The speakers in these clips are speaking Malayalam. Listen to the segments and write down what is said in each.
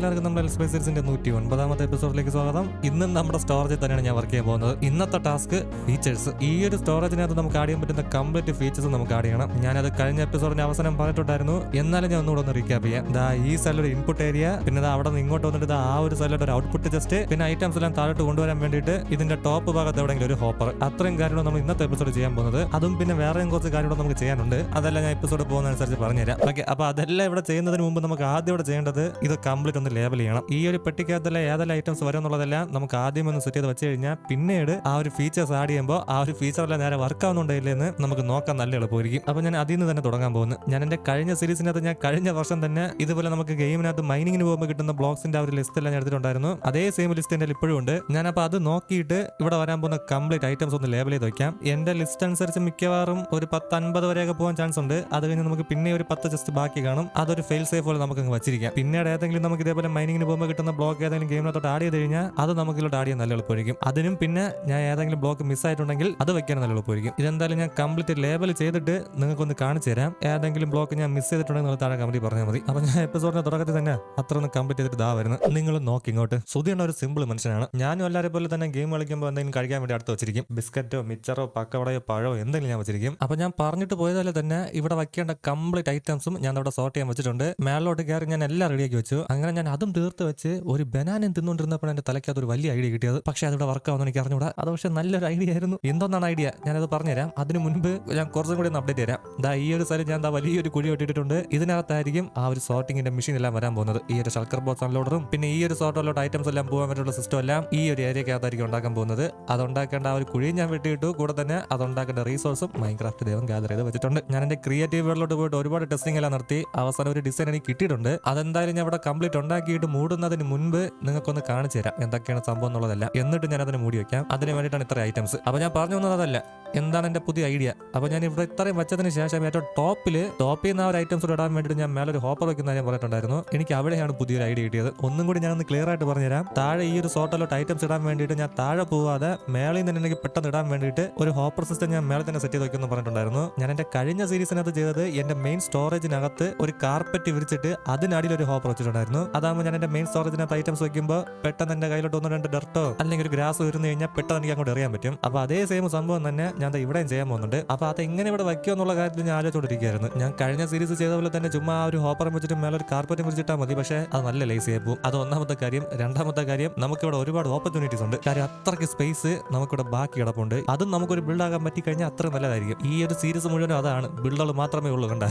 എല്ലാവർക്കും നമ്മുടെ എക്സ്പ്രസീസിന്റെ നൂറ്റി ഒൻപതാമത്തെ എപ്പിസോഡിലേക്ക് സ്വാഗതം. ഇന്നും നമ്മുടെ സ്റ്റോറേജിൽ തന്നെയാണ് ഞാൻ വർക്ക് ചെയ്യാൻ പോകുന്നത്. ഇന്നത്തെ ടാസ്ക് ഫീച്ചേഴ്സ് ഈ ഒരു സ്റ്റോറേജിനകത്ത് നമുക്ക് ആഡ് ചെയ്യാൻ പറ്റുന്ന കംപ്ലീറ്റ് ഫീച്ചേഴ്സ് നമുക്ക് ആഡ് ചെയ്യണം. ഞാനത് കഴിഞ്ഞ എപ്പിസോഡിന് അവസാനം പറഞ്ഞിട്ടുണ്ടായിരുന്നു. എന്നാലും ഞാൻ ഒന്നുകൂടെ ഒന്ന് റീക്യാപ്പ് ചെയ്യാം. ദാ ഈ സെല്ലൊരു ഇൻപുട്ട് ഏരിയ പിന്നെ അവിടെ നിന്ന് ഇങ്ങോട്ട് വന്നിട്ട് ആ ഒരു സൈഡിലോട്ട് ഒരു ഔട്ട്പുട്ട് ജസ്റ്റ് പിന്നെ ഐറ്റംസ് എല്ലാം താഴോട്ട് കൊണ്ടുവരാൻ വേണ്ടിയിട്ട് ഇതിന്റെ ടോപ്പ് ഭാഗത്ത് എവിടെയെങ്കിലും ഒരു ഹോപ്പർ അത്രയും കാര്യങ്ങളും നമ്മൾ ഇന്നത്തെ എപ്പിസോഡ് ചെയ്യാൻ പോകുന്നത്. അതും പിന്നെ വേറെയും കുറച്ച് കാര്യങ്ങളും നമുക്ക് ചെയ്യാനുണ്ട്. അതെല്ലാം ഞാൻ എപ്പിസോഡ് പോകുന്ന അനുസരിച്ച് പറഞ്ഞുതരാം. ഓക്കെ അപ്പൊ അതെല്ലാം ഇവിടെ ചെയ്യുന്നതിന് മുമ്പ് നമുക്ക് ആദ്യം ഇവിടെ ചെയ്യേണ്ടത് ഇത് കംപ്ലീറ്റ് ഒന്ന് ലേബൽ ചെയ്യണം. ഈ ഒരു പെട്ടിക്കകത്തുള്ള ഏതെല്ലാം ഐറ്റംസ് വരും എന്നുള്ളതെല്ലാം നമുക്ക് ആദ്യം ഒന്ന് സെറ്റ് ചെയ്ത് വെച്ച് കഴിഞ്ഞാൽ പിന്നീട് ആ ഒരു ഫീച്ചേഴ്സ് ആഡ് ചെയ്യുമ്പോൾ ആ ഒരു ഫീച്ചറെല്ലാം നേരെ വർക്ക് ആവുന്നുണ്ടെങ്കിലെന്ന് നമുക്ക് നോക്കാൻ നല്ല എളുപ്പമായിരിക്കും. അപ്പൊ ഞാൻ അതിൽ നിന്ന് തന്നെ തുടങ്ങാൻ പോകുന്നു. ഞാൻ എന്റെ കഴിഞ്ഞ സീരീസിനകത്ത് ഞാൻ കഴിഞ്ഞ വർഷം തന്നെ ഇതുപോലെ നമുക്ക് ഗെയിമിനകത്ത് മൈനിങ്ങിന് പോകുമ്പോൾ കിട്ടുന്ന ബ്ലോക്സിന്റെ ആ ഒരു ലിസ്റ്റ് എല്ലാം ഞാൻ എടുത്തിട്ടുണ്ടായിരുന്നു. അതേ സെയിം ലിസ്റ്റ് എന്റെ ഇപ്പോഴും ഉണ്ട്. ഞാൻ അപ്പൊ അത് നോക്കിയിട്ട് ഇവിടെ വരാൻ പോകുന്ന കംപ്ലീറ്റ് ഐറ്റംസ് ഒന്ന് ലേബൽ ചെയ്ത് വെക്കാം. എന്റെ ലിസ്റ്റ് അനുസരിച്ച് മിക്കവാറും ഒരു പത്ത് അൻപത് വരെയൊക്കെ പോകാൻ ചാൻസ് ഉണ്ട്. അത് കഴിഞ്ഞ് നമുക്ക് പിന്നെ ഒരു പത്ത് ജസ്റ്റ് ബാക്കി കാണും. അതൊരു ഫെയിൽ സേഫ് പോലെ നമുക്ക് അങ്ങ് വെച്ചിരിക്കാം. പിന്നീട് ഏതെങ്കിലും നമുക്ക് ഇതേപോലെ മൈനിങ്ങിന് പോകുമ്പോൾ കിട്ടുന്ന ബ്ലോക്ക് ഏതെങ്കിലും ഗെയിമിനകത്തോട്ട് ആഡ് ചെയ്ത് കഴിഞ്ഞാൽ അത് നമുക്ക് ഇതിലോട്ട് ആഡ് ചെയ്യാൻ നല്ല എളുപ്പമായിരിക്കും. അതിനും പിന്നെ ഞാൻ ഏതെങ്കിലും ബ്ലോക്ക് മിസ് ആയിട്ടുണ്ടെങ്കിൽ അത് വെക്കാൻ നല്ല എളുപ്പമായിരിക്കും. ഇതെന്തായാലും ഞാൻ കംപ്ലീറ്റ് ലേബൽ ചെയ്തിട്ട് നിങ്ങൾക്കൊന്ന് കാണിച്ചു തരാം. ഏതെങ്കിലും ബ്ലോക്ക് ഞാൻ മിസ് ചെയ്തിട്ടുണ്ടെങ്കിൽ നിങ്ങൾ താഴെ കമന്റ് പറഞ്ഞാൽ മതി. അപ്പൊ ഞാൻ എപ്പിസോഡിന്റെ തുടക്കത്തിൽ തന്നെ അത്ര ഒന്ന് കംപ്ലീറ്റ് ചെയ്തിട്ട് ഇതാ വരുന്നത് നിങ്ങൾ നോക്കി ഇങ്ങോട്ട്. സുധിയുള്ള ഒരു സിമ്പിൾ മനുഷ്യനാണ്. ഞാനും എല്ലാവരെ പോലെ തന്നെ ഗെയിം കളിക്കുമ്പോൾ എന്തെങ്കിലും കഴിക്കാൻ വേണ്ടി അടുത്ത് വെച്ചിരിക്കും. ബിസ്ക്കറ്റോ മിച്ചറോ പക്കവടയോ പഴോ എന്തെങ്കിലും ഞാൻ വെച്ചിരിക്കും. അപ്പൊ ഞാൻ പറഞ്ഞിട്ട് പോയതല്ലേ തന്നെ ഇവിടെ വയ്ക്കേണ്ട കംപ്ലീറ്റ് ഐറ്റംസും ഞാൻ അവിടെ സോർട്ട് ചെയ്യാൻ വെച്ചിട്ടുണ്ട്. മേളോട്ട് കയറി ഞാൻ എല്ലാം റെഡിയാക്കി വെച്ചു. അങ്ങനെ ഞാൻ അതും തീർത്ത് വെച്ച് ഒരു ബനാനൻ തിന്നുകൊണ്ടിരുന്നപ്പോൾ എന്റെ തലയ്ക്ക് അതൊരു വലിയ ഐഡിയ കിട്ടിയത് പക്ഷേ അതിവിടെ വർക്ക് ആവുന്ന എനിക്ക് അറിഞ്ഞൂടാ അത് പക്ഷേ നല്ലൊരു ഐഡിയ ആയിരുന്നു. എന്തൊന്നാണ് ഐഡിയ? ഞാനത് പറഞ്ഞുതരാം. അതിന് മുൻപ് ഞാൻ കുറച്ചും കൂടി ഒന്ന് അപ്ഡേറ്റ് തരാം. ദാ ഈ ഒരു സ്ഥലം ഞാൻ ദാ വലിയൊരു കുഴി ഇട്ടിട്ടുണ്ട് ഇതിനകത്തായിരിക്കും ആ ഒരു സോർട്ടിങ്ങിന്റെ മെഷീൻ എല്ലാം വരാൻ പോകുന്നത്. ഈ ഒരു ഷൾക്കർ ബോക്സ് അൺലോഡറും പിന്നെ ഈ ഒരു സോർട്ടിലോട്ട് ഐറ്റംസ് എല്ലാം പോകാൻ വേണ്ടിയുള്ള സിസ്റ്റം എല്ലാം ഈ ഒരു ഏരിയക്കകത്തായിരിക്കും ഉണ്ടാക്കാൻ പോകുന്നത്. അതുണ്ടാക്കേണ്ട ആ ഒരു കുഴിയും ഞാൻ വെട്ടിയിട്ടു. കൂടെ തന്നെ അതുണ്ടാക്കേണ്ട റീസോഴ്സും മൈൻക്രാഫ്റ്റ് ദൈവം ഗ്യാദർ ചെയ്ത് വെച്ചിട്ടുണ്ട്. ഞാൻ എന്റെ ക്രിയേറ്റീവ് വേൾഡിലോട്ട് പോയിട്ട് ഒരുപാട് ടെസ്റ്റിംഗ് എല്ലാം നടത്തി. അവസാനം ഒരു ഡിസൈൻ എനിക്ക് കിട്ടിയിട്ടുണ്ട്. അതെന്തായാലും ഞാൻ ഇവിടെ കംപ്ലീറ്റ് ഉണ്ടാക്കിയിട്ട് മൂടുന്നതിന് മുൻപ് നിങ്ങൾക്കൊന്ന് കാണിച്ചു തരാം എന്തൊക്കെയാണ് സംഭവം എന്നുള്ളതല്ല. എന്നിട്ട് ഞാൻ അതിന് മൂടി വെക്കാം. അതിന് വേണ്ടിയിട്ടാണ് ഇത്ര ഐറ്റംസ് അപ്പൊ ഞാൻ പറഞ്ഞു വന്നത് അതല്ല. എന്താണ് എന്റെ പുതിയ ഐഡിയ? അപ്പൊ ഞാൻ ഇവിടെ ഇത്രയും വെച്ചതിന് ശേഷം ഏറ്റവും ടോപ്പിൽ ടോപ്പിൽ നിന്ന് ആ ഒരു ഐറ്റംസ് ഇടാൻ വേണ്ടിയിട്ട് ഞാൻ മേലെ ഒരു ഹോപ്പർ വെക്കുന്ന ഞാൻ പറഞ്ഞിട്ടുണ്ടായിരുന്നു. എനിക്ക് അവിടെയാണ് പുതിയൊരു ഐഡിയ കിട്ടിയത്. ഒന്നും കൂടി ഞാൻ ഒന്ന് ക്ലിയർ ആയിട്ട് പറഞ്ഞുതരാം. താഴെ ഈ ഒരു സോട്ടലോട്ട് ഐറ്റംസ് ഇടാൻ വേണ്ടിയിട്ട് ഞാൻ താഴെ പോവാതെ മേളിൽ നിന്ന് എനിക്ക് പെട്ടെന്ന് ഇടാൻ വേണ്ടിയിട്ട് ഒരു ഹോപ്പർ സിസ്റ്റം ഞാൻ മേലെ തന്നെ സെറ്റ് ചെയ്ത് വെക്കുമെന്ന് പറഞ്ഞിട്ടുണ്ടായിരുന്നു. ഞാൻ എന്റെ കഴിഞ്ഞ സീരീസിനകത്ത് ചെയ്തത് എന്റെ മെയിൻ സ്റ്റോറേജിനകത്ത് ഒരു കാർപ്പറ്റ് വിരിച്ചിട്ട് അതിനടിയിൽ ഒരു ഹോപ്പർ വെച്ചിട്ടുണ്ടായിരുന്നു. അതാകുമ്പോൾ ഞാൻ എന്റെ മെയിൻ സ്റ്റോറേജിനകത്ത് ഐറ്റംസ് വെക്കുമ്പോൾ പെട്ടെന്ന് എന്റെ കയ്യിലോട്ട് ഒന്ന് രണ്ട് ഡർട്ടോ അല്ലെങ്കിൽ ഒരു ഗ്രാസ് വരുന്നു കഴിഞ്ഞാൽ പെട്ടെന്ന് എനിക്ക് അങ്ങോട്ട് എറിയാൻ പറ്റും. അപ്പൊ അതേ സെയിം സംഭവം തന്നെ ഞാൻ ഇവിടെയും ചെയ്യാൻ പോകുന്നുണ്ട്. അപ്പൊ അത് എങ്ങനെ ഇവിടെ വയ്ക്കുക എന്നുള്ള കാര്യത്തിൽ ഞാൻ ആലോചിച്ചോണ്ടിരിക്കുകയായിരുന്നു. ഞാൻ കഴിഞ്ഞ സീരീസ് ചെയ്ത പോലെ തന്നെ ചുമ്മാ ആ ഒരു ഹോപ്പറും വെച്ചിട്ട് മേലെ ഒരു കാർപ്പറ്റും വിരിച്ചിട്ടാൽ മതി. പക്ഷേ അത് നല്ല ലേസി ആയി പോകും. അത് ഒന്നാമത്തെ കാര്യം. രണ്ടാമത്തെ കാര്യം നമുക്ക് ഇവിടെ ഒരുപാട് ഓപ്പർച്യൂണിറ്റീസ് ഉണ്ട്. കാര്യം അത്രയ്ക്ക് സ്പേസ് നമുക്കിവിടെ ബാക്കി കിടപ്പുണ്ട്. അതും നമുക്കൊരു ബിൽഡ് ആകാൻ പറ്റി കഴിഞ്ഞാൽ അത്ര നല്ലതായിരിക്കും. ഈ ഒരു സീരീസ് മുഴുവനും അതാണ്. ബിൽഡുകൾ മാത്രമേ ഉള്ളൂ കണ്ട.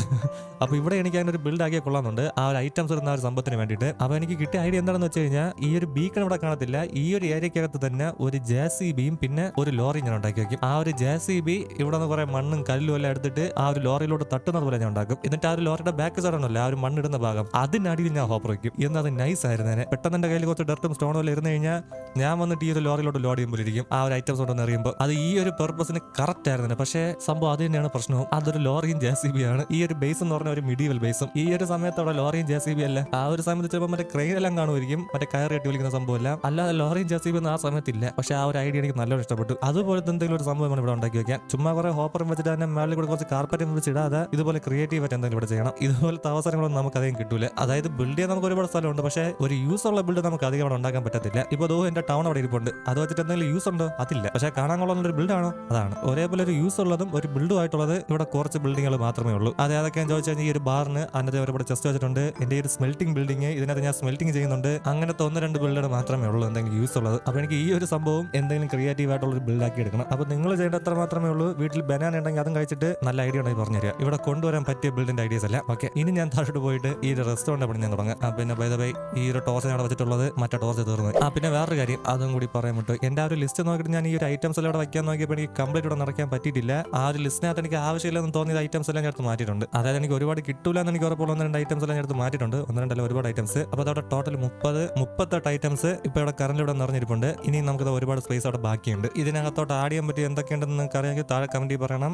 അപ്പൊ ഇവിടെ എനിക്ക് അങ്ങനെ ഒരു ബിൽഡ് ആക്കിയ കൊള്ളാന്നുണ്ട് ആ ഒരു ഐറ്റംസ് ഇടുന്ന ഒരു സംഭവത്തിന് വേണ്ടിയിട്ട്. അപ്പൊ എനിക്ക് കിട്ടിയ ഐഡിയ എന്താണെന്ന് വെച്ച് കഴിഞ്ഞാൽ ഈ ഒരു ബീക്കൺ ഇവിടെ കാണത്തില്ല. ഈ ഒരു ഏരിയക്കകത്ത് തന്നെ ഒരു ജെ സി ബിയും പിന്നെ ഒരു ലോറി ഞാൻ ഉണ്ടാക്കി വയ്ക്കും ആ ഒരു ജെ സി ബി ഇവിടെ നിന്ന് കുറെ മണ്ണും കല്ലും എല്ലാം എടുത്തിട്ട് ആ ഒരു ലോറിയിലോട്ട് തട്ടുന്നത് പോലെ ഞാൻ ഉണ്ടാക്കും. എന്നിട്ട് ആ ഒരു ലോറിയുടെ ബാക്ക് സൈഡാണല്ലോ ആ ഒരു മണ്ണിടുന്ന ഭാഗം. അതിനടിയിൽ ഞാൻ ഹോപ്പർ വയ്ക്കും എന്ന് അത് നൈസ് ആയിരുന്നേനെ പെട്ടെന്ന് എന്റെ കയ്യിൽ കുറച്ച് ഡർട്ടും സ്റ്റോണും എല്ലാം ഇരുന്ന് കഴിഞ്ഞാൽ ഞാൻ വന്നിട്ട് ഈ ഒരു ലോറിയിലോട്ട് ലോഡ് ചെയ്യുമ്പോൾ ഇരിക്കും. ആ ഒരു ഐറ്റംസ് ഉണ്ടെന്ന് അറിയുമ്പോൾ. അത് ഈ ഒരു പെർപ്പസിന് കറക്റ്റ് ആയിരുന്നു പക്ഷേ സംഭവം അത് തന്നെയാണ് പ്രശ്നവും. അതൊരു ലോറിയും ജെ ആണ്. ഈ ഒരു ബേസ് എന്ന് പറഞ്ഞ ഒരു മിഡീവൽ ബേസും ഈ ഒരു സമയത്ത് അവിടെ ലോറിയും ജെ സി ബി അല്ല. ആ ഒരു സമയത്ത് ചിലപ്പോൾ മറ്റേ ക്രെയിൻ എല്ലാം കാണുമായിരിക്കും. മറ്റേ കയറി കെട്ടി വിളിക്കുന്ന സംഭവമല്ല അല്ലാതെ ലോറിയും ജെ സി ബി ഒന്നും ആ സമയത്തില്ല പക്ഷേ ആ ഒരു ഐഡിയ എനിക്ക് നല്ലോണം ഇഷ്ടപ്പെട്ടു. അതുപോലത്തെ എന്തെങ്കിലും ഒരു സംഭവമാണ് ഇവിടെ ഉണ്ടാക്കി വെക്കാം ചുമ്മാ കുറെ ഹോപ്പറും വെച്ചിട്ട് തന്നെ മേളിൽ കൂടെ കുറച്ച് കാർപ്പറ്റും വെച്ച് ഇടാതെ ഇതുപോലെ ക്രിയേറ്റീവ് ആയിട്ട് എന്തെങ്കിലും ഇവിടെ ചെയ്യണം. ഇതുപോലത്തെ അവസരങ്ങളൊന്നും നമുക്ക് അധികം കിട്ടൂല. അതായത് ബിൽഡ് ചെയ്യാൻ നമുക്ക് ഒരുപാട് സ്ഥലമുണ്ട്. പക്ഷേ ഒരു യൂസ് ഉള്ള ബിൽഡ് നമുക്ക് അധികം അവിടെ ഉണ്ടാക്കാൻ പറ്റത്തില്ല. ഇപ്പൊ ദോ എന്റെ ടൗൺ അവിടെ ഇരിപ്പുണ്ട്. അത് വെച്ചിട്ട് എന്തെങ്കിലും യൂസ് ഉണ്ടോ? അതില്ല. പക്ഷേ കാണാൻ കൊള്ളുന്ന ഒരു ബിൽഡ് ആണോ. അതാണ്. ഒരേപോലെ ഒരു യൂസ് ഉള്ളതും ഒരു ബിൽഡും ആയിട്ടുള്ളത് ഇവിടെ കുറച്ച് ബിൽഡിങ്ങുകൾ മാത്രമേ ഉള്ളൂ. അത് ഏതൊക്കെയാന്ന് ചോദിച്ചു ഈ ഒരു ബാറിന് അതിനകത്ത് ഒരുപാട് ചെസ്റ്റ് വെച്ചിട്ടുണ്ട്. എന്റെ ഈ ഒരു സ്മെൽറ്റിംഗ് ബിൽഡിംഗ് ഇതിനകത്ത് ഞാൻ സ്മെൽറ്റിംഗ് ചെയ്യുന്നുണ്ട്. അങ്ങനത്തെ ഒന്ന് രണ്ട് ബിൽഡുകൾ മാത്രമേ ഉള്ളൂ എന്തെങ്കിലും യൂസ് ഉള്ളത്. അപ്പൊ എനിക്ക് ഈ ഒരു സംഭവം എന്തെങ്കിലും ക്രിയേറ്റീവ് ആയിട്ടുള്ള ഒരു ബിൽഡാക്കി എടുക്കണം. അപ്പൊ നിങ്ങൾ ചെയ്യേണ്ട അത്ര മാത്രമേ ഉള്ളൂ. വീട്ടിൽ ബനാന ഉണ്ടെങ്കിൽ അതും കഴിച്ചിട്ട് നല്ല ഐഡിയ ഉണ്ടെങ്കിൽ പറഞ്ഞു തരിക ഇവിടെ കൊണ്ടുവരാൻ പറ്റിയ ബിൽഡിന്റെ ഐഡിയസ് അല്ല. ഓക്കെ ഇനി ഞാൻ താഴോട്ട് പോയിട്ട് ഈ ഒരു റെസ്റ്റോറന്റ് പണി ഞാൻ തുടങ്ങാം. പിന്നെ ബൈ ബൈ ഈ ഒരു ടോസ് ഞാൻ വെച്ചിട്ടുള്ളത് മറ്റേ ടോസ് തീർന്നു. ആ പിന്നെ വേറൊരു കാര്യം അതും കൂടി പറയാൻ പറ്റും എന്റെ ആ ഒരു ലിസ്റ്റ് നോക്കിയിട്ട് ഞാൻ ഈ ഒരു ഐറ്റംസ് എല്ലാം ഇവിടെ വയ്ക്കാൻ നോക്കിയപ്പോൾ എനിക്ക് കംപ്ലീറ്റ് ഇവിടെ നടക്കാൻ പറ്റിയിട്ടില്ല. ആ ഒരു ലിസ്റ്റിനകത്ത് എനിക്ക് ആവശ്യമില്ലെന്ന് തോന്നിയ ഐറ്റംസ് എല്ലാം ഞാൻ മാറ്റിയിട്ടുണ്ട്. അതായത് എനിക്ക് ഒരുപാട് കിട്ടൂല എന്ന് എനിക്ക് ഉറപ്പുള്ള ഒന്ന് രണ്ട് ഐറ്റംസ് എല്ലാം ഞാൻ മാറ്റിയിട്ടുണ്ട്. ഒന്ന് രണ്ടല്ല ഒരുപാട് ഐറ്റംസ് അപ്പോൾ അതവിടെ ടോട്ടൽ മുപ്പത് മുപ്പത്തെട്ട് ഐറ്റംസ് ഇപ്പോൾ ഇവിടെ കറന്റ് ഇവിടെ നിറഞ്ഞിരിപ്പുണ്ട്. ഇനി നമുക്ക് ഒരുപാട് സ്പേസ് അവിടെ ബാക്കിയുണ്ട്. ഇതിനകത്തോട്ട് ആഡ് ചെയ്യാൻ പറ്റിയ എന്തൊക്കെയുണ്ടെന്ന് നിങ്ങൾക്ക് അറിയാമെങ്കിൽ താഴെ കമന്റിൽ പറയണം.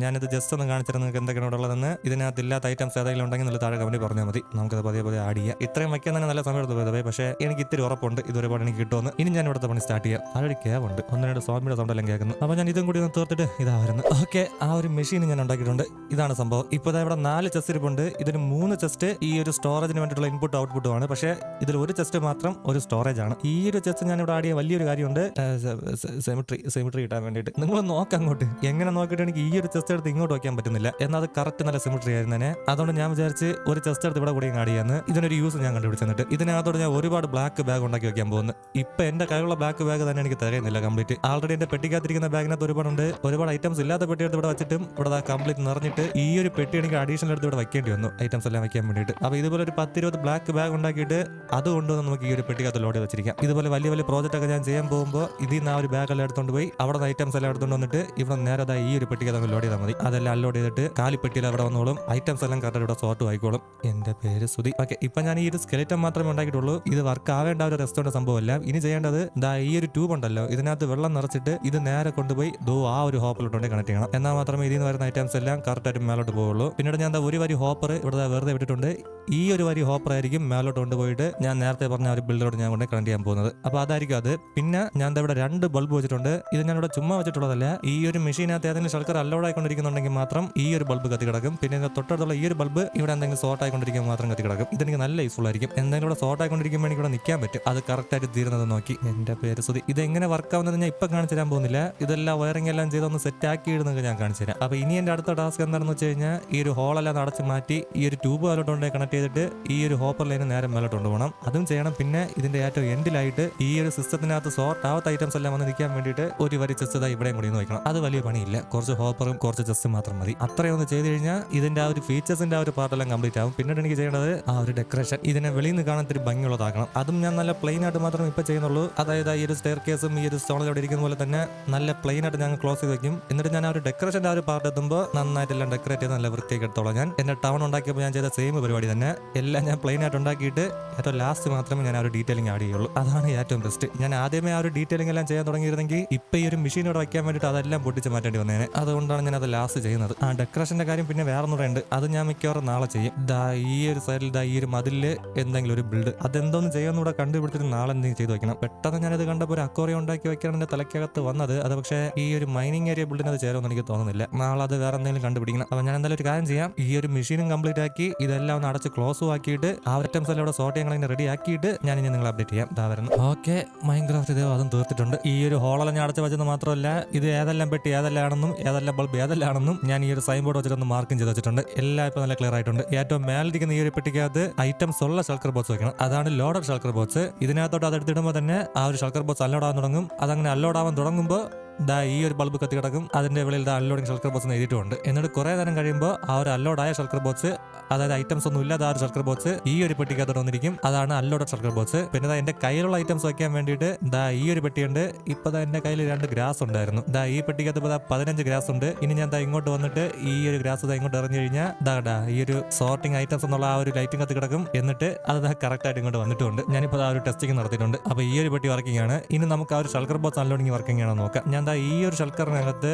ഞാനിത് ജസ്റ്റ് ഒന്ന് കാണിച്ചിട്ട് നിങ്ങൾക്ക് എന്തൊക്കെയാണ് ഉള്ളതെന്ന്. ഇതിനകത്ത് ഇല്ലാത്ത ഐറ്റംസ് ഏതെങ്കിലും ഉണ്ടെങ്കിൽ നല്ല താഴെ കമന്റ് പറഞ്ഞാൽ മതി. നമുക്കത് പതിയെ പതിയെ ആഡ് ചെയ്യാം. ഇത്രയും വയ്ക്കാൻ തന്നെ നല്ല സമയം എടുത്ത് പോയത് പക്ഷേ എനിക്ക് ഇത്തിരി ഉറപ്പുണ്ട്. ഇത് ഒരുപാട് എനിക്ക് കിട്ടുമെന്ന്. ഇനി ഞാൻ ഇവിടുത്തെ പണി സ്റ്റാർട്ട് ചെയ്യാം. അതൊരു ക്യാബ് ഉണ്ട്. ഒന്ന് രണ്ട് സ്വാമിയുടെ സൗണ്ട് എല്ലാം കേൾക്കുന്നു. അപ്പോൾ ഞാൻ ഇതും കൂടി ഒന്ന് തീർത്തിട്ട് ഇതാ ഓക്കെ ആ ഒരു മെഷീൻ ഞാൻ ഉണ്ടാക്കിയിട്ടുണ്ട്. ഇതാണ് സംഭവം. ഇപ്പോൾ ഇവിടെ നാല് ചെസ്റ്റ് ഇരിപ്പുണ്ട്. ഇതിന് മൂന്ന് ചെസ്റ്റ് ഈ ഒരു സ്റ്റോറേജിന് വേണ്ടിയിട്ടുള്ള ഇൻപുട്ട് ഔട്ട്പുട്ടും ആണ്. പക്ഷേ ഇതിൽ ഒരു ചെസ്റ്റ് മാത്രം ഒരു സ്റ്റോറേജ് ആണ്. ഈ ഒരു ചെസ്റ്റ് ഞാൻ ഇവിടെ ആടിയ വലിയൊരു കാര്യമുണ്ട്. സെമിട്രി സെമിട്രി കിട്ടാൻ വേണ്ടിയിട്ട്. നിങ്ങൾ നോക്കാം അങ്ങോട്ട്. എങ്ങനെ നോക്കിയിട്ട് എനിക്ക് ഈ ഒരു എടുത്ത് ഇങ്ങോട്ട് വയ്ക്കാൻ പറ്റുന്നില്ല. എന്നാൽ അത് കറക്റ്റ് നല്ല സിമിട്രി ആയിരുന്നേ അതുകൊണ്ട് ഞാൻ വിചാരിച്ച് ഒരു ചെസ്റ്റ് എടുത്ത് ഇവിടെ കൂടി ആഡ് ചെയ്യാന്ന്. ഇതിനൊരു യൂസ് ഞാൻ കണ്ടുപിടിച്ചിട്ട് ഇതിനകത്തോട് ഞാൻ ഒരുപാട് ബ്ലാക്ക് ബാഗ് ഉണ്ടാക്കി വെക്കാൻ പോകുന്നു. ഇപ്പൊ എന്റെ കയ്യിലുള്ള ബ്ലാക്ക് ബാഗ് തന്നെ എനിക്ക് തികയുന്നില്ല കംപ്ലീറ്റ് ആൾറെഡി എന്റെ പെട്ടിക്കകത്തിരിക്കുന്ന ബാഗിനകത്ത് ഒരുപാടുണ്ട്. ഒരുപാട് ഐറ്റംസ് ഇല്ലാത്ത പെട്ടി എടുത്ത് ഇവിടെ വെച്ചിട്ടും ഇവിടെ കംപ്ലീറ്റ് നിറഞ്ഞിട്ട് ഈ ഒരു പെട്ടി എനിക്ക് അഡീഷണൽ എടുത്ത് ഇവിടെ വെക്കേണ്ടി വന്നു. ഐറ്റംസ് എല്ലാം വെക്കാൻ വേണ്ടിയിട്ട്. അപ്പൊ ഇതുപോലെ ഒരു പത്തിരുപത് ബ്ലാക്ക് ബാഗ് ഉണ്ടാക്കിയിട്ട് അത് കൊണ്ടുവന്ന് നമുക്ക് ഈ ഒരു പെട്ടിക്കകത്ത് ലോഡ് ചെയ്ത് വെച്ചിരിക്കാം. ഇതുപോലെ വലിയ വലിയ പ്രോജക്റ്റ് ഒക്കെ ഞാൻ ചെയ്യാൻ പോകുമ്പോൾ ഇതിൽ നിന്ന് ആ ഒരു ബാഗ് എല്ലാം എടുത്തുകൊണ്ട് പോയി. അവിടെ ഐറ്റംസ് എല്ലാം എടുത്തുകൊണ്ട് വന്നിട്ട് ഇവിടെ നേരെ ഈ ഒരു പെട്ടിക്കകത്ത് ലോഡ് ചെയ്താൽ മതി. അതെല്ലാം അൺലോഡ് ചെയ്തിട്ട് കാലിപ്പെട്ടിയിൽ അവിടെ വന്നോളും. ഐറ്റംസ് എല്ലാം കറക്റ്റ് ഇവിടെ സോർട്ട് ആയിക്കോളും. എന്റെ പേര് സുധി. ഓക്കെ ഇപ്പൊ ഞാൻ ഈ ഒരു സ്കെലറ്റം മാത്രമേ ഉണ്ടാക്കിയിട്ടുള്ളൂ. ഇത് വർക്ക് ആവേണ്ട ഒരു റെസ്റ്റോറന്റ് സംഭവമല്ല. ഇനി ചെയ്യേണ്ടത് ദാ ഈ ഒരു ട്യൂബ് ഉണ്ടല്ലോ. ഇതിനകത്ത് വെള്ളം നിറച്ചിട്ട് ഇത് നേരെ കൊണ്ടുപോയി ദോ ആ ഒരു ഹോപ്പിലോട്ട് കണക്ട് ചെയ്യണം. എന്നാൽ മാത്രമേ ഇതിൽ നിന്ന് വരുന്ന ഐറ്റംസ് എല്ലാം കറക്റ്റ് ആയിട്ട് മേലോട്ട് പോവുള്ളൂ. പിന്നീട് ഞാൻ ഒരു വരി ഹോപ്പർ ഇവിടെ വെറുതെ വിട്ടിട്ടുണ്ട്. ഈ ഒരു വരി ഹോപ്പർ ആയിരിക്കും മേലോട്ട് കൊണ്ടുപോയിട്ട് ഞാൻ നേരത്തെ പറഞ്ഞ ഒരു ബിൽഡറോട് ഞാൻ കൊണ്ട് കണക്ട് ചെയ്യാൻ പോകുന്നത്. അപ്പോൾ അതായിരിക്കും അത്. പിന്നെ ഞാൻ ഇവിടെ രണ്ട് ബൾബ് വെച്ചിട്ടുണ്ട്. ഇത് ഞാൻ ഇവിടെ ചുമ്മാ വെച്ചിട്ടുള്ളതല്ല. ഈ ഒരു മെഷീനകത്ത് ഏതെങ്കിലും ഷൾക്കർ അലോഡ് ആയിക്കൊണ്ടിരിക്കുന്നുണ്ടെങ്കിൽ മാത്രം ഈ ഒരു ബൾബ് കത്തി കിടക്കും പിന്നെ തൊട്ടടുത്തുള്ള ഈ ഒരു ബൾബ് ഇവിടെ എന്തെങ്കിലും സോർട്ട് ആയിക്കൊണ്ടിരിക്കുമ്പോൾ മാത്രം കത്തി കിടക്കും ഇതെനിക്ക് നല്ല യൂസ്ഫുൾ ആയിരിക്കും. എന്തെങ്കിലും ഇവിടെ സോർട്ട് ആയിക്കൊണ്ടിരിക്കുമ്പോൾ എനിക്ക് ഇവിടെ നിൽക്കാൻ പറ്റും. അത് കറക്റ്റ് ആയിട്ട് തീരുന്നത് നോക്കി. എന്റെ പേര് സുതി ഇത് എങ്ങനെ വർക്ക് ആവുന്നത് ഞാൻ ഇപ്പം കാണിച്ചു തരാൻ പോകുന്നില്ല. ഇതെല്ലാം വയറിംഗ് എല്ലാം ചെയ്ത് ഒന്ന് സെറ്റ് ആക്കി ഇടുന്നത് ഞാൻ കാണിച്ചു തരാം. അപ്പോൾ ഇനി എന്റെ അടുത്ത ടാസ്ക് എന്താണെന്ന് വെച്ച് കഴിഞ്ഞാൽ ഈ ഒരു ഹോളെല്ലാം അടച്ച് മാറ്റി ഈ ഒരു ട്യൂബ് അതിലോട്ടുണ്ട് കണക്ട് ചെയ്തിട്ട് ഈ ഒരു ഹോപ്പർ ലൈന് നേരെ മേലോട്ട് കൊണ്ടുപോകണം. അതും ചെയ്യണം. പിന്നെ ഇതിന്റെ ഏറ്റവും എൻഡിലായിട്ട് ഈ ഒരു സിസ്റ്റത്തിനകത്ത് സോർട്ട് ആവാത്ത ഐറ്റംസ് എല്ലാം വന്ന് നിൽക്കാൻ വേണ്ടിയിട്ട് ഒരു വരി ഇതാ ഇവിടെയും കൂടി നോക്കണം അത് വലിയ പണിയില്ല. കുറച്ച് ഹോപ്പറും കുറച്ച് ജസ്റ്റ് മാത്രം മതി. അത്രയും ഒന്ന് ചെയ്ത് കഴിഞ്ഞാൽ ഇതിന്റെ ആ ഒരു ഫീച്ചേഴ്സിന്റെ ആ ഒരു പാർട്ടെല്ലാം കംപ്ലീറ്റ് ആവും. പിന്നീട് എനിക്ക് ചെയ്യേണ്ടത് ആ ഒരു ഡെക്കറേഷൻ ഇതിനെ വെളിയിൽ നിന്ന് കാണാൻ ഇത്തിരി ഭംഗിയുള്ളതാക്കണം. അതും ഞാൻ നല്ല പ്ലെയിൻ ആയിട്ട് മാത്രം ഇപ്പൊ ചെയ്യുന്നുള്ളൂ. അതായത് ഈ ഒരു സ്റ്റെയർ കേസും ഈ ഒരു സ്റ്റോണിൽ അവിടെ ഇരിക്കുന്ന പോലെ തന്നെ നല്ല പ്ലെയിൻ ആയിട്ട് ഞാൻ ക്ലോസ് ചെയ്ത് വെക്കും. എന്നിട്ട് ഞാൻ ആ ഒരു ഡെക്കറേഷന്റെ ആ ഒരു പാർട്ട് എത്തുമ്പോൾ നന്നായിട്ട് എല്ലാം ഡെക്കറേറ്റ് ചെയ്ത് നല്ല വൃത്തിയൊക്കെ എടുത്തോളാം ഞാൻ. എന്റെ ടൗൺ ഉണ്ടാക്കിയപ്പോൾ ഞാൻ ചെയ്ത സെയിം പരിപാടി തന്നെ. എല്ലാം ഞാൻ പ്ലെയിൻ ആയിട്ട് ഉണ്ടാക്കിയിട്ട് ഏറ്റവും ലാസ്റ്റ് മാത്രമേ ഞാൻ ആ ഒരു ഡീറ്റെയിലിംഗ് ആഡ് ചെയ്യുള്ളൂ. അതാണ് ഏറ്റവും ബെസ്റ്റ് ഞാൻ ആദ്യമേ ആ ഒരു ഡീറ്റെയിലിംഗ് എല്ലാം ചെയ്യാൻ തുടങ്ങിയിരുന്നെങ്കിൽ ഇപ്പൊ ഈ ഒരു മെഷീൻ ഇവിടെ വയ്ക്കാൻ വേണ്ടിയിട്ട് അതെല്ലാം പൊട്ടിച്ച് മാറ്റേണ്ടി വന്നേനെ. അതുകൊണ്ടാണ് ഞാൻ അത് ലാസ്റ്റ് ചെയ്യുന്നത്. ആ ഡെക്കറേഷന്റെ കാര്യം പിന്നെ വേറെ ഒന്നുകൂടെ ഉണ്ട് അത് ഞാൻ മിക്കവാറും നാളെ ചെയ്യും. ദാ ഈ ഒരു സൈഡിൽ ദാ ഈ ഒരു മതിലിൽ എന്തെങ്കിലും ഒരു ബിൽഡ് അതെന്തോന്ന് ചെയ്യാന്ന് കൂടെ കണ്ടുപിടിച്ചിട്ട് നാളെ എന്തെങ്കിലും ചെയ്തു വെക്കണം. പെട്ടെന്ന് ഞാനത് കണ്ടപ്പോൾ ഒരു അക്വറിയം ഉണ്ടാക്കി വെക്കാൻ എന്റെ തലയ്ക്കകത്ത് വന്നത്. അത് പക്ഷേ ഈ ഒരു മൈനിങ് ഏരിയ ബിൽഡിന് അത് ചേരുമെന്ന് എനിക്ക് തോന്നുന്നില്ല. നാളെ അത് വേറെ എന്തെങ്കിലും കണ്ടുപിടിക്കണം. അപ്പൊ ഞാൻ എന്തായാലും ഒരു കാര്യം ചെയ്യാം. ഈ ഒരു മെഷീനും കംപ്ലീറ്റ് ആക്കി ഇതെല്ലാം ഒന്ന് അടച്ച് ക്ലോസും ആക്കിയിട്ട് ആ ഐറ്റംസ് എല്ലാം ഇവിടെ സോർട്ട് ഞങ്ങൾ റെഡി ആക്കിയിട്ട് ഞാൻ ഇനി നിങ്ങൾ അപ്ഡേറ്റ് ചെയ്യാം. ദാ വരുന്നു. ഓക്കെ. മൈൻക്രാഫ്റ്റ് ഇതേ അതും തീർത്തിട്ടുണ്ട്. ഈ ഒരു ഹോളെല്ലാം ഞാൻ അടച്ച് വെച്ചത് മാത്രമല്ല ഇത് ഏതെല്ലാം പെട്ടി ഏതെല്ലാം ആണെന്നും ഏതെല്ലാം ബൾബ് ഏതെല്ലാം ആണെന്നും ഞാൻ ഈ ഒരു സൈൻ ബോർഡ് വെച്ചിട്ടൊന്ന് മാർക്കും ചെയ്ത് വെച്ചിട്ടുണ്ട്. എല്ലാം ഇപ്പോൾ നല്ല ക്ലിയർ ആയിട്ടുണ്ട്. ഏറ്റവും മേലിരിക്കുന്ന ഈ ഒരു പെട്ടിക്കകത്ത് ഐറ്റംസ് ഉള്ള ഷൾക്കർ ബോക്സ് വെക്കണം. അതാണ് ലോഡർ ഷൾക്കർ ബോക്സ് ഇതിനകത്തോട്ട് അത് എടുത്തിടുമ്പോൾ തന്നെ ആ ഒരു ഷൾക്കർ ബോക്സ് അൺലോഡ് ആവാൻ തുടങ്ങും. അതങ്ങനെ അല്ലോഡാവാൻ തുടങ്ങുമ്പോൾ ദാ ഈ ഒരു ബൾബ് കത്തി കിടക്കും. അതിന്റെ വെളിയിൽ ദാ അൺലോഡിംഗ് ഷൾക്കർ ബോക്സ് എഴുതിയിട്ടുണ്ട്. എന്നിട്ട് കുറേ നേരം കഴിയുമ്പോൾ ആ ഒരു അൺലോഡായ ഷൾക്കർ ബോക്സ് അതായത് ഐറ്റംസ് ഒന്നും ഇല്ലാതെ ആ ഒരു ഷൾക്കർ ബോക്സ് ഈ ഒരു പെട്ടിക്കകത്തോട്ട് വന്നിരിക്കും. അതാണ് അൺലോഡ് ഷൾക്കർ ബോക്സ് പിന്നെ ദാ എന്റെ കയ്യിലുള്ള ഐറ്റംസ് വയ്ക്കാൻ വേണ്ടിയിട്ട് ദാ ഈ ഒരു പെട്ടിയുണ്ട്. ഇപ്പൊ ദാ എന്റെ കയ്യിൽ രണ്ട് ഗ്രാസ് ഉണ്ടായിരുന്നു. ദാ ഈ പെട്ടിക്കകത്ത് ഇപ്പോൾ ദാ പതിനഞ്ച് ഗ്രാസ് ഉണ്ട്. ഇനി ഞാൻ ദാ ഇങ്ങോട്ട് വന്നിട്ട് ഈ ഒരു ഗ്രാസ് ദാ ഇങ്ങോട്ട് എറിഞ്ഞു കഴിഞ്ഞാൽ ദാ ഡാ ഈ ഒരു സോർട്ടിംഗ് ഐറ്റംസ് എന്നുള്ള ആ ഒരു ലൈറ്റിംഗ് കത്ത് കിടക്കും. എന്നിട്ട് അത് ദാ കറക്റ്റായിട്ട് ഇങ്ങോട്ട് വന്നിട്ടുണ്ട്. ഞാനിപ്പോൾ ആ ഒരു ടെസ്റ്റിംഗ് നടത്തിയിട്ടുണ്ട്. അപ്പോൾ ഈ ഒരു പെട്ടി വർക്കിംഗ് ആണ്. ഇനി നമുക്ക് ആ ഒരു ഷൾക്കർ ബോക്സ് അൺലോഡിംഗ് വർക്കിംഗ് ആണോ നോക്കാം. ഞാൻ ദാ ഈ ഒരു ശൽക്കറിനകത്ത്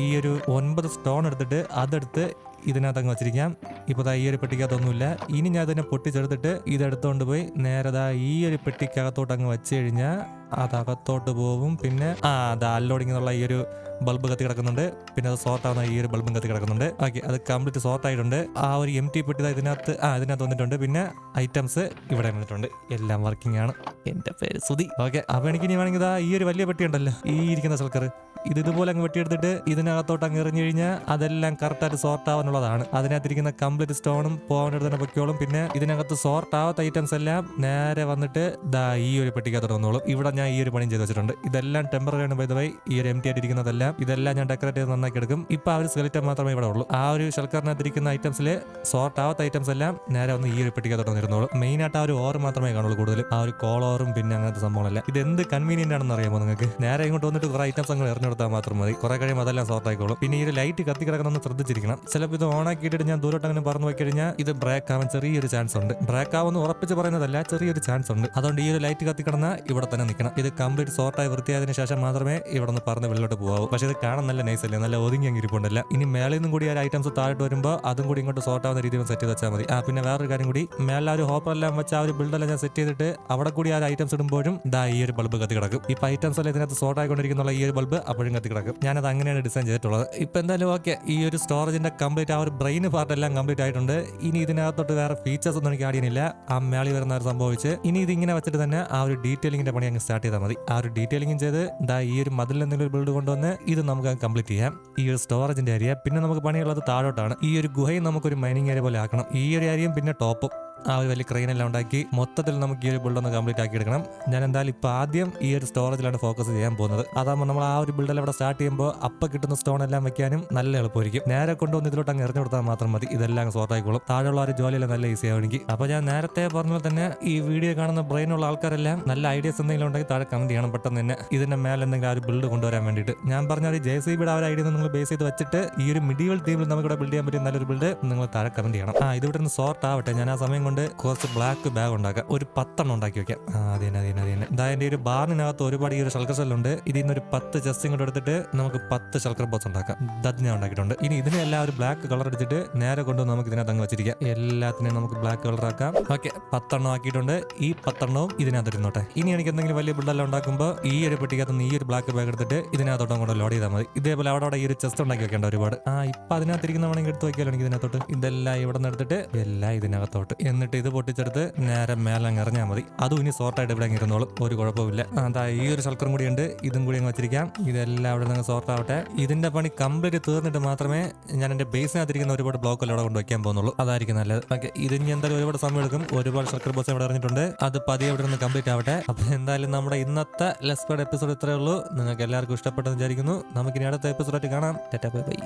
ഈ ഒരു ഒൻപത് സ്റ്റോൺ എടുത്തിട്ട് അതെടുത്ത് ഇതിനകത്ത് അങ്ങ് വെച്ചിരിക്കാം ഇപ്പോൾ ഈ ഒരു പെട്ടിക്കകത്തൊന്നുമില്ല. ഇനി ഞാൻ ഇതിനെ പൊട്ടിച്ചെടുത്തിട്ട് ഇതെടുത്തോണ്ട് പോയി നേരെ ഈ ഒരു പെട്ടിക്കകത്തോട്ട് അങ്ങ് വെച്ച് കഴിഞ്ഞാൽ അത് അകത്തോട്ട് പോകും പിന്നെ ആ അത് അൺലോഡിംഗ് എന്നുള്ള ഈ ഒരു ബൾബ് കത്തി കിടക്കുന്നുണ്ട്. പിന്നെ അത് സോർട്ട് ആവുന്ന ഈ ഒരു ബൾബും കത്തി കിടക്കുന്നുണ്ട്. ഓക്കെ അത് കംപ്ലീറ്റ് സോർട്ട് ആയിട്ടുണ്ട്. ആ ഒരു എം ടി പെട്ടി ഇതിനകത്ത് ആ ഇതിനകത്ത് വന്നിട്ടുണ്ട്. പിന്നെ ഐറ്റംസ് ഇവിടെ വന്നിട്ടുണ്ട്. എല്ലാം വർക്കിംഗ് ആണ്. എന്റെ പേര് സുതി ഓക്കെ അപ്പൊ എനിക്ക് ഇനി വേണമെങ്കിൽ ഈ ഒരു വലിയ പെട്ടി ഉണ്ടല്ലോ. ഈ ഇരിക്കുന്ന സൽക്കർ ഇത് ഇതുപോലെ അങ്ങ് വെട്ടിയെടുത്തിട്ട് ഇതിനകത്തോട്ട് അങ്ങ് എറിഞ്ഞു കഴിഞ്ഞാൽ അതെല്ലാം കറക്റ്റായിട്ട് സോർട്ട് ആവാനുള്ളതാണ്. അതിനകത്തിരിക്കുന്ന കംപ്ലീറ്റ് സ്റ്റോണും പോകാനെടുത്ത് തന്നെ പൊക്കോളും പിന്നെ ഇതിനകത്ത് സോർട്ട് ആവാത്ത ഐറ്റംസ് എല്ലാം നേരെ വന്നിട്ട് ദാ ഈ ഒരു പെട്ടിക്കകത്തോട്ട് വന്നോളും. ഇവിടെ ഈ ഒരു പണിയും ചെയ്ത് വെച്ചിട്ടുണ്ട്. ഇതെല്ലാം ടെമ്പററി ആണ് ബൈ ഈ ഒരു എം ടി ആയിട്ടിരിക്കുന്നതെല്ലാം ഇതെല്ലാം ഞാൻ ഡെക്കറേറ്റ് ചെയ്ത് നന്നാക്കി എടുക്കും. ഇപ്പൊ ആ ഒരു സ്കെലിറ്റം മാത്രമേ ഇവിടെ ഉള്ളൂ. ആ ഒരു ഷൽക്കറിനകത്തിരിക്കുന്ന ഐറ്റംസിൽ സോർട്ട് ആവാത്ത ഐറ്റംസ് എല്ലാം നേരെ ഒന്ന് ഈ ഒരു വന്നിരുന്നോളും. മെയിൻ ആയിട്ട് ആ ഒരു ഓർ മാത്രമേ കാണുള്ളൂ കൂടുതൽ ആ ഒരു കോളോറും പിന്നെ അങ്ങനത്തെ സംഭവങ്ങളല്ല. ഇത് എന്ത് കൺവീനിയന്റ് ആണെന്ന് അറിയാമോ നിങ്ങൾക്ക്? നേരെ ഇങ്ങോട്ട് വന്നിട്ട് കുറെ ഐറ്റംസ് അങ്ങ് എറിഞ്ഞെടുത്താൽ മാത്രം മതി. കുറെ കഴിയുമ്പോൾ അതെല്ലാം സോർട്ട് ആയിക്കോളും. പിന്നെ ഈ ഒരു ലൈറ്റ് കത്തി കിടക്കണമെന്ന് ശ്രദ്ധിച്ചിരിക്കണം. ചിലപ്പോൾ ഇത് ഓൺ ആക്കിയിട്ട് ഞാൻ ദൂരോട്ട് അങ്ങനെ പറഞ്ഞു പോയി കഴിഞ്ഞാൽ ഇത് ബ്രേക്ക് ആവാൻ ചെറിയൊരു ചാൻസ് ഉണ്ട്. ബ്രേക്ക് ആവുമെന്ന് ഉറപ്പിച്ച് പറയുന്നതല്ല ചെറിയൊരു ചാൻസ് ഉണ്ട്. അതുകൊണ്ട് ഈ ഒരു ലൈറ്റ് കത്തി കിടന്നാൽ ഇവിടെ തന്നെ നിൽക്കണം. വെക്കണം. ഇത് കംപ്ലീറ്റ് സോർട്ടായി വൃത്തിയായതിനു ശേഷം മാത്രമേ ഇവിടെ നിന്ന് പറഞ്ഞ് വെള്ളോട്ട് പോകാവൂ പക്ഷേ ഇത് കാണാൻ നല്ല നൈസ് അല്ലേ നല്ല ഒതുങ്ങി അങ്ങ് ഇരിപ്പുണ്ടല്ല ഇനി മേളിൽ നിന്നും കൂടി ആ ഐറ്റംസ് താഴോട്ട് വരുമ്പോൾ അതും കൂടി ഇങ്ങോട്ട് സോർട്ട് ആവുന്ന രീതിയിൽ സെറ്റ് ചെയ്ത് വെച്ചാൽ മതി. ആ പിന്നെ വേറൊരു കാര്യം കൂടി. ആ ഒരു ഹോപ്പർ എല്ലാം വെച്ച് ആ ഒരു ബിൽഡെല്ലാം ഞാൻ സെറ്റ് ചെയ്തിട്ട് അവിടെ കൂടി ആ ഐറ്റംസ് ഇടുമ്പോഴും ദാ ഈ ഒരു ബൾബ് കത്തി കിടക്കും. ഇപ്പൊ ഐറ്റംസ് എല്ലാം ഇതിനകത്ത് സോർട്ട് ആയിക്കൊണ്ടിരിക്കുന്ന ഈ ഒരു ബൾബ് അപ്പോഴും കത്തി കിടക്കും. ഞാനത് അങ്ങനെയാണ് ഡിസൈൻ ചെയ്തിട്ടുള്ളത്. ഇപ്പൊ എന്തായാലും ഓക്കെ ഈ ഒരു സ്റ്റോറേജിന്റെ കംപ്ലീറ്റ് ആ ഒരു ബ്രെയിൻ പാർട്ട് എല്ലാം കംപ്ലീറ്റ് ആയിട്ടുണ്ട്. ഇനി ഇതിനകത്തോട്ട് വേറെ ഫീച്ചേഴ്സ് ഒന്നും എനിക്ക് ആടിയനില്ല ആ മേളി വരുന്ന ഒരു സംഭവിച്ച് ഇനി ഇതിങ്ങനെ വെച്ചിട്ട് തന്നെ ആ ഒരു ഡീറ്റെയിലിംഗിന്റെ പണി അങ്ങ് സ്റ്റാർട്ട് ചെയ്താൽ മതി. ആ ഒരു ഡീറ്റെയിലിംഗും ചെയ്ത് ദാ ഈ ഒരു മതിൽ എന്തെങ്കിലും ബിൽഡ് കൊണ്ടുവന്ന് ഇത് നമുക്ക് കംപ്ലീറ്റ് ചെയ്യാം. ഈ ഒരു സ്റ്റോറേജിന്റെ ഏരിയ പിന്നെ നമുക്ക് പണിയുള്ളത് താഴോട്ടാണ്. ഈ ഒരു ഗുഹയും നമുക്കൊരു മൈനിങ് ഏരിയ പോലെ ആക്കണം. ഈ ഒരു ഏരിയയും പിന്നെ ടോപ്പും ആ ഒരു വലിയ ക്രെയിനെല്ലാം ഉണ്ടാക്കി മൊത്തത്തിൽ നമുക്ക് ഈ ഒരു ബിൽഡ് ഒന്ന് കംപ്ലീറ്റ് ആക്കി എടുക്കണം. ഞാൻ എന്തായാലും ഇപ്പോൾ ആദ്യം ഈ ഒരു സ്റ്റോറേജിലാണ് ഫോക്കസ് ചെയ്യാൻ പോകുന്നത്. അതാകുമ്പോൾ നമ്മൾ ആ ഒരു ബിൽഡെല്ലാം ഇവിടെ സ്റ്റാർട്ട് ചെയ്യുമ്പോൾ അപ്പം കിട്ടുന്ന സ്റ്റോൺ എല്ലാം വെക്കാനും നല്ല എളുപ്പമായിരിക്കും. നേരെ കൊണ്ടുവന്ന് ഇതിലോട്ട് അങ്ങ് എറിഞ്ഞു കൊടുത്താൽ മാത്രം മതി. ഇതെല്ലാം സോർട്ട് ആയിക്കോളും. താഴെയുള്ള ഒരു ജോലിയെല്ലാം നല്ല ഈസി ആവുമെങ്കിൽ അപ്പോൾ ഞാൻ നേരത്തെ പറഞ്ഞ തന്നെ ഈ വീഡിയോ കാണുന്ന ബ്രെയിനുള്ള ആൾക്കാരെല്ലാം നല്ല ഐഡിയസ് എന്തെങ്കിലും ഉണ്ടെങ്കിൽ താഴെ കമന്റ് ചെയ്യണം. പെട്ടെന്ന് തന്നെ ഇതിന്റെ മേലെ എന്തെങ്കിലും ആ ഒരു ബിൽഡ് കൊണ്ടുവരാൻ വേണ്ടിയിട്ട്. ഞാൻ പറഞ്ഞ ഒരു ജെ സി ബിയുടെ ആ ഒരു ഐഡിയ നിങ്ങൾ ബേസ് ചെയ്ത് വെച്ചിട്ട് ഈ ഒരു മിഡിയൽ ടീമിൽ നമുക്ക് ഇവിടെ ബിൽഡ് ചെയ്യാൻ പറ്റിയ നല്ലൊരു ബിൽഡ് നിങ്ങൾ താഴെ കമന്റ് ചെയ്യണം. ആ ഇത് ഇവിടെ നിന്ന് സോർട്ട് ആവട്ടെ. ഞാൻ ആ സമയം കൊണ്ട് കുറച്ച് ബ്ലാക്ക് ബാഗ് ഉണ്ടാക്കാം. ഒരു പത്തെണ്ണം ഉണ്ടാക്കി വെക്കാം. ആ അതെ അതെ അതെ അതെ. ഇതാ എന്റെ ഒരു ബാറിനകത്ത് ഒരുപാട് ഈ ഒരു ശൽക്കർ സെല്ലുണ്ട് ഇതിൽ നിന്ന് ഒരു പത്ത് ചെസ്റ്റും കൂടെ എടുത്തിട്ട് നമുക്ക് പത്ത് ശൽക്കർ ബോസ് ഉണ്ടാക്കാം. ദത് ഞാൻ ഉണ്ടാക്കിയിട്ടുണ്ട്. ഇനി ഇതിനെല്ലാം ഒരു ബ്ലാക്ക് കളർ എടുത്തിട്ട് നേരെ കൊണ്ട് നമുക്ക് ഇതിനകത്ത് അങ്ങ് വെച്ചിരിക്കാം. എല്ലാത്തിനെയും നമുക്ക് ബ്ലാക്ക് കളർ ആക്കാം. ഓക്കെ പത്തെണ്ണം ആക്കിയിട്ടുണ്ട്. ഈ പത്തെണ്ണവും ഇതിനകത്ത് ഇരുന്നോട്ടെ. ഇനി എനിക്ക് എന്തെങ്കിലും വലിയ ബിൽഡെല്ലാം ഉണ്ടാക്കുമ്പോൾ ഈ ഒരു പെട്ടിക്കകത്ത് നിന്ന് ഈ ഒരു ബ്ലാക്ക് ബാഗ് എടുത്തിട്ട് ഇതിനകത്തോട്ടും കൂടെ ലോഡ് ചെയ്താൽ മതി. ഇതേപോലെ അവിടെ അവിടെ ഈ ഒരു ചെസ്റ്റ് ഉണ്ടാക്കി വെക്കേണ്ട ഒരുപാട്. ആ ഇപ്പൊ അതിനകത്തിരിക്കുന്ന വേണമെങ്കിൽ എടുത്ത് വയ്ക്കാമല്ലോ എനിക്ക് ഇതിനകത്തോട്ട്. ഇതെല്ലാം ഇവിടെ നിന്ന് എടുത്തിട്ട് എല്ലാം ഇതിനകത്തോട്ട്. എന്നിട്ട് ഇത് പൊട്ടിച്ചെടുത്ത് നേരെ മേലെ അങ്ങ് ഇറങ്ങിയാൽ മതി. അതും ഇനി സോർട്ടായിട്ട് ഇവിടെ ഇരുന്നോളും. ഒരു കുഴപ്പമില്ല അതാ ഈ ഒരു ശൽക്കറും കൂടി ഉണ്ട്. ഇതും കൂടി അങ്ങ് വെച്ചിരിക്കാം. ഇതെല്ലാം അവിടെ നിന്ന് സോർട്ട് ആവട്ടെ. ഇതിന്റെ പണി കംപ്ലീറ്റ് തീർന്നിട്ട് മാത്രമേ ഞാൻ എന്റെ ബേസിനകത്തിരിക്കുന്ന ഒരുപാട് ബ്ലോക്ക് അവിടെ കൊണ്ട് വെക്കാൻ പോകുന്നുള്ളൂ. അതായിരിക്കും നല്ലത്. ഓക്കെ ഇത് ഇനി എന്തായാലും ഒരുപാട് സമയം എടുക്കും. ഒരുപാട് ശർക്കർ ബോസ് ഇവിടെ ഇറങ്ങിയിട്ടുണ്ട് അത് പതിയെ ഇവിടെ നിന്ന് കംപ്ലീറ്റ് ആവട്ടെ. അപ്പൊ എന്തായാലും നമ്മുടെ ഇന്നത്തെ ലെസ്പേഡ് എപ്പിസോഡ് ഇത്രയേ ഉള്ളൂ. നിങ്ങൾക്ക് എല്ലാവർക്കും ഇഷ്ടപ്പെട്ടെന്ന് വിചാരിക്കുന്നു. നമുക്കിനി അടുത്ത എപ്പിസോഡായിട്ട് കാണാം. Bye bye.